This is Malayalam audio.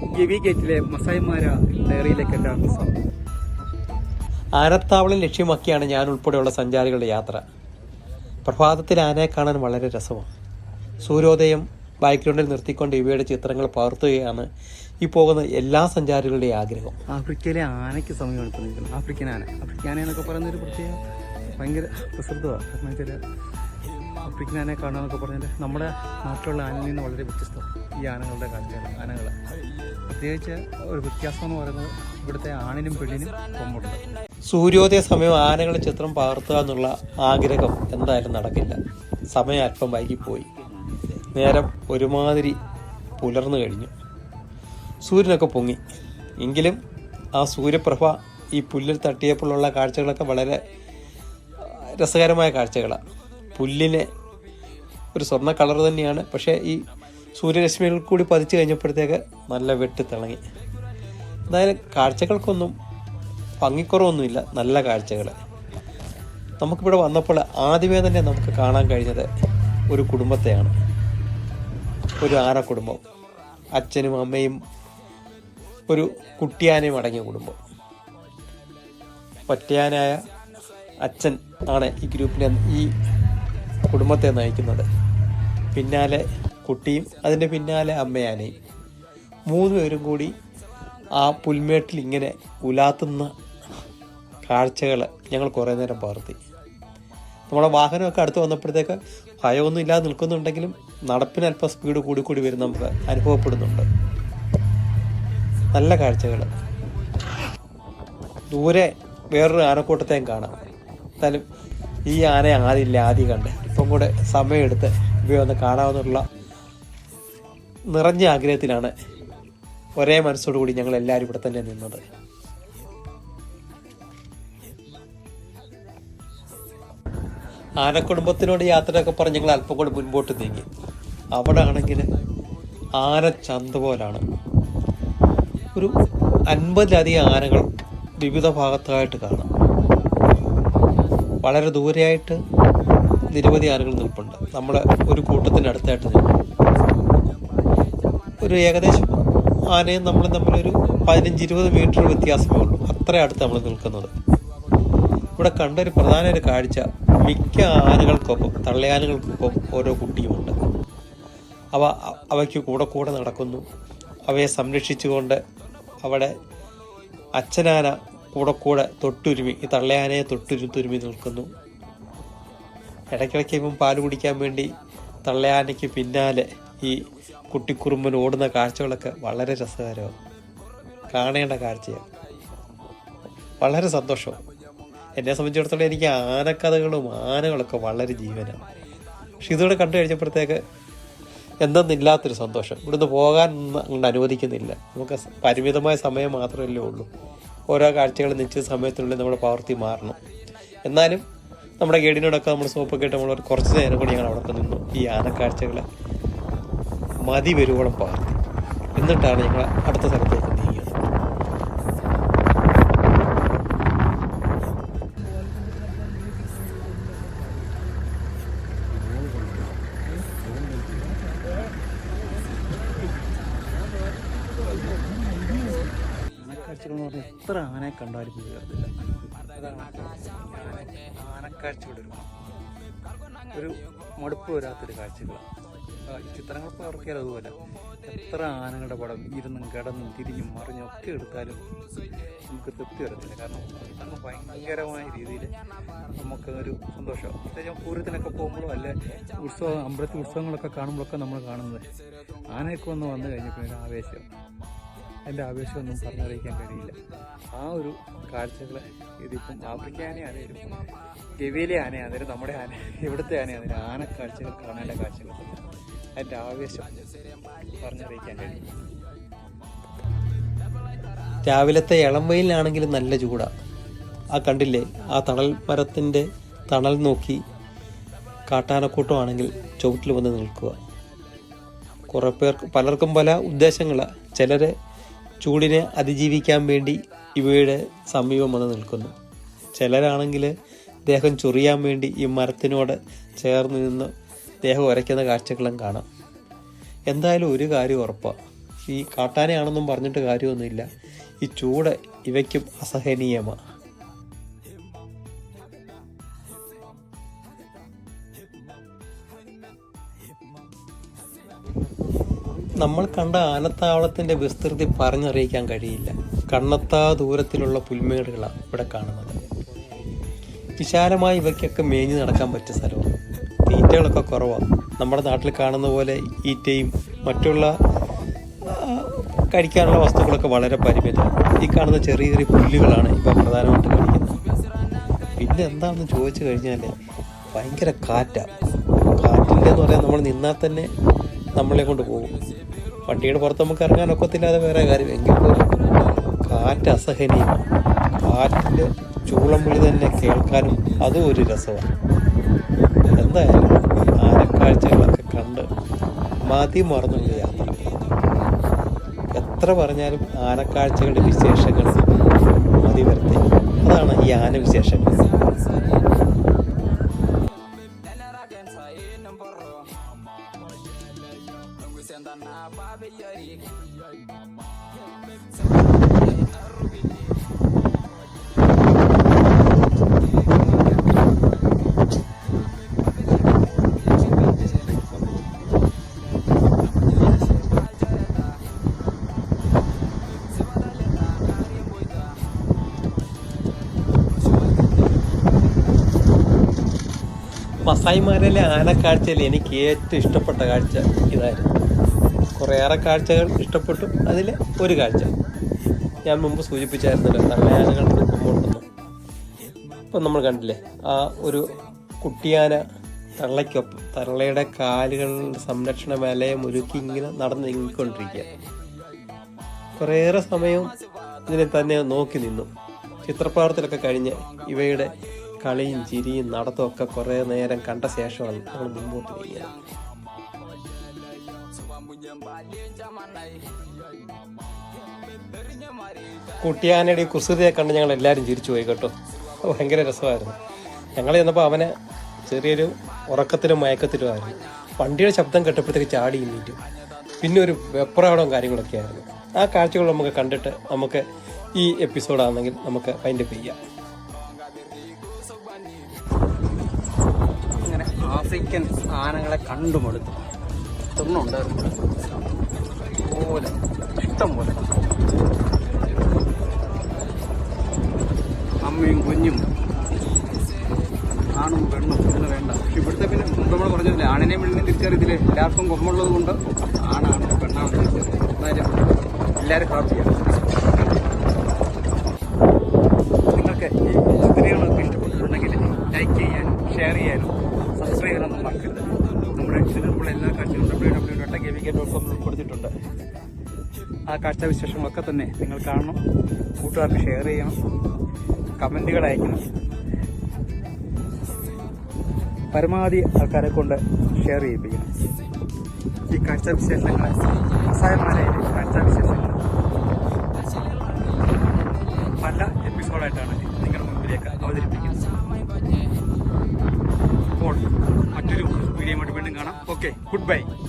ഗവി ഗേറ്റിലെ മസായിമാര ഡയറിയിലേക്ക് എല്ലാവർക്കും സ്വാഗതം ആനത്താവളം ലക്ഷ്യമാക്കിയാണ് ഞാൻ ഉൾപ്പെടെയുള്ള സഞ്ചാരികളുടെ യാത്ര. പ്രഭാതത്തിൽ ആനയെ കാണാൻ വളരെ രസമാണ്. സൂര്യോദയം ബാക്ക്ഗ്രൗണ്ടിൽ നിർത്തിക്കൊണ്ട് ഇവയുടെ ചിത്രങ്ങൾ പകർത്തുകയാണ് ഈ പോകുന്ന എല്ലാ സഞ്ചാരികളുടെയും ആഗ്രഹം. ആഫ്രിക്കയിലെ ആനയ്ക്ക് ഇപ്പോൾ ആഫ്രിക്കൻ ആന. ആഫ്രിക്കൻ ആന എന്നൊക്കെ പറയുന്ന ഒരു പ്രത്യേക ഭയങ്കര പ്രസിദ്ധമാണ് കാരണം വെച്ചാൽ ആഫ്രിക്കൻ ആനയെ കാണുക പറഞ്ഞാൽ നമ്മുടെ നാട്ടിലുള്ള ആനയിൽ നിന്ന് വളരെ വ്യത്യസ്തം ഈ ആനകളുടെ കാഴ്ചയാണ് ആനകൾ പ്രത്യേകിച്ച് ഒരു വ്യത്യാസം എന്ന് പറയുന്നത് ഇവിടുത്തെ ആണിനും പെണ്ണിനും കൊമ്പുണ്ട്. സൂര്യോദയ സമയം ആനകളുടെ ചിത്രം പകർത്തുക എന്നുള്ള ആഗ്രഹം എന്തായാലും നടക്കില്ല. സമയം അല്പം വൈകിപ്പോയി. നേരം ഒരുമാതിരി പുലർന്നു കഴിഞ്ഞു. സൂര്യനൊക്കെ പൊങ്ങി. എങ്കിലും ആ സൂര്യപ്രഭ ഈ പുല്ലിൽ തട്ടിയപ്പോഴുള്ള കാഴ്ചകളൊക്കെ വളരെ രസകരമായ കാഴ്ചകളാണ് പുല്ലിനെ ഒരു സ്വർണ കളർ തന്നെയാണ്. പക്ഷേ ഈ സൂര്യരശ്മികൾ കൂടി പതിച്ചു കഴിഞ്ഞപ്പോഴത്തേക്ക് നല്ല വെട്ടി തിളങ്ങി. എന്തായാലും കാഴ്ചകൾക്കൊന്നും ഭംഗിക്കുറവൊന്നുമില്ല. നല്ല കാഴ്ചകൾ. നമുക്കിവിടെ വന്നപ്പോൾ ആദ്യമേ തന്നെ നമുക്ക് കാണാൻ കഴിഞ്ഞത് ഒരു കുടുംബത്തെയാണ്. ഒരു ആന കുടുംബം അച്ഛനും അമ്മയും ഒരു കുട്ടിയാനയും അടങ്ങിയ കുടുംബം. ഒറ്റയാനായ അച്ഛൻ ആണ് ഈ ഗ്രൂപ്പിനെ ഈ കുടുംബത്തെ നയിക്കുന്നത്. പിന്നാലെ കുട്ടിയും അതിന്റെ പിന്നാലെ അമ്മയാനയും. മൂന്ന് പേരും കൂടി ആ പുൽമേട്ടിൽ ഇങ്ങനെ ഉലാത്തുന്ന കാഴ്ചകൾ ഞങ്ങൾ കുറേ നേരം പകർത്തി. നമ്മുടെ വാഹനമൊക്കെ അടുത്ത് വന്നപ്പോഴത്തേക്ക് ഭയമൊന്നും ഇല്ലാതെ നിൽക്കുന്നുണ്ടെങ്കിലും നടപ്പിന് അല്പം സ്പീഡ് കൂടി കൂടി വരും നമുക്ക് അനുഭവപ്പെടുന്നുണ്ട്. നല്ല കാഴ്ചകൾ ദൂരെ വേറൊരു ആനക്കൂട്ടത്തെയും കാണാം. എന്തായാലും ഈ ആന ആദ്യമില്ല ആദ്യം കണ്ട്. ഇപ്പം കൂടെ സമയമെടുത്ത് ഇവയെ ഒന്ന് കാണാമെന്നുള്ള നിറഞ്ഞ ആഗ്രഹത്തിലാണ് ഒരേ മനസ്സോടുകൂടി ഞങ്ങൾ എല്ലാവരും ഇവിടെ തന്നെ നിന്നത്. ആനക്കുടുംബത്തിനോട് യാത്രയൊക്കെ പറഞ്ഞ് ഞങ്ങൾ അല്പം കൂടെ മുൻപോട്ട് നീങ്ങി. അവിടെ ആണെങ്കിൽ ആന ചന്ത പോലാണ്. ഒരു അൻപതിലധികം ആനകൾ വിവിധ ഭാഗത്തായിട്ട് കാണാം. വളരെ ദൂരെയായിട്ട് നിരവധി ആനകൾ നിൽപ്പുണ്ട്. നമ്മൾ ഒരു കൂട്ടത്തിന്റെ അടുത്തായിട്ട് നിൽക്കും ഒരു ഏകദേശം ആനയും നമ്മൾ തമ്മിലൊരു പതിനഞ്ച് ഇരുപത് മീറ്റർ വ്യത്യാസമേ ഉള്ളൂ. അത്ര അടുത്ത് നമ്മൾ നിൽക്കുന്നത്. ഇവിടെ കണ്ട ഒരു പ്രധാന ഒരു കാഴ്ച മിക്ക ആനകൾക്കൊപ്പം തള്ളയാനകൾക്കൊപ്പം ഓരോ കുട്ടിയുമുണ്ട്. അവ അവയ്ക്ക് കൂടെ കൂടെ നടക്കുന്നു. അവയെ സംരക്ഷിച്ചുകൊണ്ട് അവിടെ അച്ഛനാന കൂടെ കൂടെ തൊട്ടുരുമി ഈ തള്ളയാനയെ തൊട്ടുരു തുരുമി നിൽക്കുന്നു. ഇടയ്ക്കിടയ്ക്ക് ഇപ്പം പാൽ കുടിക്കാൻ വേണ്ടി തള്ളയാനയ്ക്ക് പിന്നാലെ ഈ കുട്ടിക്കുറുമ്പൻ ഓടുന്ന കാഴ്ചകളൊക്കെ വളരെ രസകരമാണ്. കാണേണ്ട കാഴ്ചയാണ്. വളരെ സന്തോഷം. എന്നെ സംബന്ധിച്ചിടത്തോളം എനിക്ക് ആനക്കഥകളും ആനകളൊക്കെ വളരെ ജീവനാണ്. പക്ഷെ ഇതോടെ കണ്ടു കഴിഞ്ഞപ്പോഴത്തേക്ക് എന്തെന്നില്ലാത്തൊരു സന്തോഷം. ഇവിടുന്ന് പോകാൻ അങ്ങോട്ട് അനുവദിക്കുന്നില്ല. നമുക്ക് പരിമിതമായ സമയം മാത്രമല്ലേ ഉള്ളൂ. ഓരോ കാഴ്ചകൾ നിശ്ചിത സമയത്തിനുള്ളിൽ നമ്മുടെ പ്രവൃത്തി മാറണം. എന്നാലും നമ്മുടെ ഗൈഡിനോടൊക്കെ നമ്മൾ സോപ്പൊക്കെ ഇട്ട് നമ്മൾ കുറച്ച് നേരം കൂടി ഞങ്ങൾ അവിടെ നിന്നു. ഈ ആനക്കാഴ്ചകളെ മതി വരുവോളം പകർത്തി എന്നിട്ടാണ് ഞങ്ങൾ അടുത്ത സ്ഥലത്തേക്ക് നീങ്ങിയത് എന്ന് പറഞ്ഞാൽ എത്ര ആനയെ കണ്ടാലും തീർത്തില്ല അതാണ് ആന ആനക്കാഴ്ചയുടെ ഒരു മടുപ്പ് വരാത്തൊരു കാഴ്ചകളാണ്. ചിത്രങ്ങൾ പകർത്തിയാൽ അതുപോലെ. എത്ര ആനകളുടെ പടം ഇരുന്നും കിടന്നും തിരിഞ്ഞും മറിഞ്ഞും ഒക്കെ എടുത്താലും നമുക്ക് തൃപ്തി വരത്തില്ല. കാരണം അങ്ങ് ഭയങ്കരമായ രീതിയിൽ നമുക്ക് ഒരു സന്തോഷം പ്രത്യേകിച്ച് പൂരത്തിനൊക്കെ പോകുമ്പോഴും അല്ലെ ഉത്സവം അമ്പലത്തിൽ ഉത്സവങ്ങളൊക്കെ കാണുമ്പോഴൊക്കെ നമ്മൾ കാണുന്നത് ആനയൊക്കെ ഒന്ന് വന്നു കഴിഞ്ഞപ്പോൾ ആവേശം. എന്റെ ആവേശമൊന്നും പറഞ്ഞറിയിക്കാൻ കഴിയില്ല. ആ ഒരു കാഴ്ചകൾ ഇതിപ്പം ആഫ്രിക്ക ആനയാണേലും ഗവിയിലെ ആനയാണേലും നമ്മുടെ ആന ഇവിടുത്തെ ആനയാണേലും ആന കാഴ്ചകൾ കാണേണ്ട കാഴ്ചകൾ. എന്റെ ആവേശം പറഞ്ഞറിയിക്കാൻ കഴിയും രാവിലത്തെ ഇളംവയിലാണെങ്കിലും നല്ല ചൂടാണ് ആ കണ്ടില്ലേ ആ തണൽ മരത്തിന്റെ തണൽ നോക്കി കാട്ടാനക്കൂട്ടമാണെങ്കിൽ ചുവട്ടിൽ വന്ന് നിൽക്കുക. കുറേ പേർക്ക് പലർക്കും പല ഉദ്ദേശങ്ങളാണ് ചിലർ ചൂടിനെ അതിജീവിക്കാൻ വേണ്ടി ഇവയുടെ സമീപം വന്ന് നിൽക്കുന്നു. ചിലരാണെങ്കിൽ ദേഹം ചൊറിയാൻ വേണ്ടി ഈ മരത്തിനോട് ചേർന്ന് നിന്ന് ദേഹം ഉരയ്ക്കുന്ന കാഴ്ചകളും കാണാം. എന്തായാലും ഒരു കാര്യം ഉറപ്പാണ് ഈ കാട്ടാനയാണെന്നും പറഞ്ഞിട്ട് കാര്യമൊന്നുമില്ല. ഈ ചൂട് ഇവയ്ക്കും അസഹനീയമാണ് നമ്മൾ കണ്ട ആനത്താവളത്തിന്റെ വിസ്തൃതി പറഞ്ഞറിയിക്കാൻ കഴിയില്ല. കണ്ണത്താ ദൂരത്തിലുള്ള പുൽമേടുകളാണ് ഇവിടെ കാണുന്നത്. വിശാലമായി ഇവയ്ക്കൊക്കെ മേഞ്ഞു നടക്കാൻ പറ്റിയ സ്ഥലമാണ്. തീറ്റകളൊക്കെ കുറവാണ് നമ്മുടെ നാട്ടിൽ കാണുന്ന പോലെ ഈറ്റയും മറ്റുള്ള കഴിക്കാനുള്ള വസ്തുക്കളൊക്കെ വളരെ പരിമിതമാണ്. ഈ കാണുന്ന ചെറിയ ചെറിയ പുല്ലുകളാണ് ഇപ്പോൾ പ്രധാനമായിട്ട് കഴിക്കുന്നത്. പിന്നെ എന്താണെന്ന് ചോദിച്ചു കഴിഞ്ഞാൽ ഭയങ്കര കാറ്റാണ് കാറ്റിന്റെ എന്ന് പറയാൻ നമ്മൾ നിന്നാൽ തന്നെ നമ്മളെ കൊണ്ട് പോകും. വണ്ടിയുടെ പുറത്ത് നമുക്ക് ഇറങ്ങാൻ ഒക്കത്തില്ലാതെ വേറെ കാര്യം. എങ്കിൽ കാറ്റ് അസഹനീയം കാറ്റിന്റെ ചൂളം വിളി തന്നെ കേൾക്കാനും അതും ഒരു രസമാണ്. എന്തായാലും ആനക്കാഴ്ചകളൊക്കെ കണ്ട് മതി മറന്നുള്ള യാത്ര എത്ര പറഞ്ഞാലും ആനക്കാഴ്ചകളുടെ വിശേഷങ്ങൾ മതി വരുത്തി. അതാണ് ഈ ആന വിശേഷങ്ങൾ മസായിമാരിലെ ആനക്കാഴ്ചയിൽ എനിക്ക് ഏറ്റവും ഇഷ്ടപ്പെട്ട കാഴ്ച ഇതായിരുന്നു. കുറേയേറെ കാഴ്ചകൾ ഇഷ്ടപ്പെട്ടു. അതിൽ ഒരു കാഴ്ച. ഞാൻ മുമ്പ് സൂചിപ്പിച്ചായിരുന്നല്ലോ തള്ളയാനകൾക്ക് രൂപമുണ്ടെന്ന് ഇപ്പം നമ്മൾ കണ്ടില്ലേ ആ ഒരു കുട്ടിയാന തള്ളയ്ക്കൊപ്പം തള്ളയുടെ കാലുകളുടെ സംരക്ഷണ വലയം ഒരുക്കി ഇങ്ങനെ നടന്ന് നീങ്ങിക്കൊണ്ടിരിക്കുക. കുറേയേറെ സമയം ഇതിനെ തന്നെ നോക്കി നിന്നു. ചിത്രപ്രവർത്തനമൊക്കെ കഴിഞ്ഞ് ഇവയുടെ കളിയും ചിരിയും നടത്തവും ഒക്കെ കുറേ നേരം കണ്ട ശേഷമാണ് നമ്മൾ മുമ്പോട്ട് നീങ്ങിയത് കുട്ടിയാനയുടെ കുസൃതിയെ കണ്ട് ഞങ്ങൾ എല്ലാവരും ചിരിച്ചു പോയി കേട്ടോ. ഭയങ്കര രസമായിരുന്നു. ഞങ്ങൾ ചെന്നപ്പോൾ അവനെ ചെറിയൊരു ഉറക്കത്തിലും മയക്കത്തിലുമായിരുന്നു വണ്ടിയുടെ ശബ്ദം കേട്ടപ്പോഴത്തേക്ക് ചാടി ഇന്നീറ്റു പിന്നെ ഒരു വെപ്രാടവും കാര്യങ്ങളൊക്കെ ആയിരുന്നു. ആ കാഴ്ചകൾ നമുക്ക് കണ്ടിട്ട് നമുക്ക് ഈ എപ്പിസോഡാണെങ്കിൽ നമുക്ക് അതിന്റെ ചെയ്യാം. ആഫ്രിക്കൻ ആനകളെ കണ്ടുമെടുത്തു ഒന്നുണ്ടായിരുന്നു പോലെ ഇഷ്ടം പോലെ അമ്മയും കുഞ്ഞും. ആണും പെണ്ണും. എന്ന് വേണ്ട. ഇവിടുത്തെ പിന്നെ നമ്മൾ പറഞ്ഞില്ലേ ആണിനെയും പെണ്ണിനെ തിരിച്ചറിയത്തില്ലേ എല്ലാവർക്കും കൊമ്പുള്ളത് കൊണ്ട് ആണാണ് പെണ്ണാണ് എന്നാലും എല്ലാവരും ഹാപ്പിയാണ് നിങ്ങൾക്ക് ഈ വീഡിയോകളൊക്കെ ഇഷ്ടപ്പെട്ടിട്ടുണ്ടെങ്കിൽ ലൈക്ക് ചെയ്യാനും ഷെയർ ചെയ്യാനും സബ്സ്ക്രൈബ് ചെയ്യാനൊന്നും മറക്കരുത് നമ്മുടെ ഇതിലുള്ള എല്ലാ കാഴ്ചകളും W W dot K V K dot കോമിൽ ഉൾപ്പെടുത്തിയിട്ടുണ്ട്. ആ കാഴ്ച തന്നെ നിങ്ങൾ കാണണം കൂട്ടുകാർക്ക് ഷെയർ ചെയ്യണം കമന്റുകൾ അയക്കണം. പരമാവധി ആൾക്കാരെ കൊണ്ട് ഷെയർ ചെയ്യിപ്പിക്കണം. ഈ കാഴ്ച വിശേഷങ്ങൾ അസഹായമായ Tudo bem.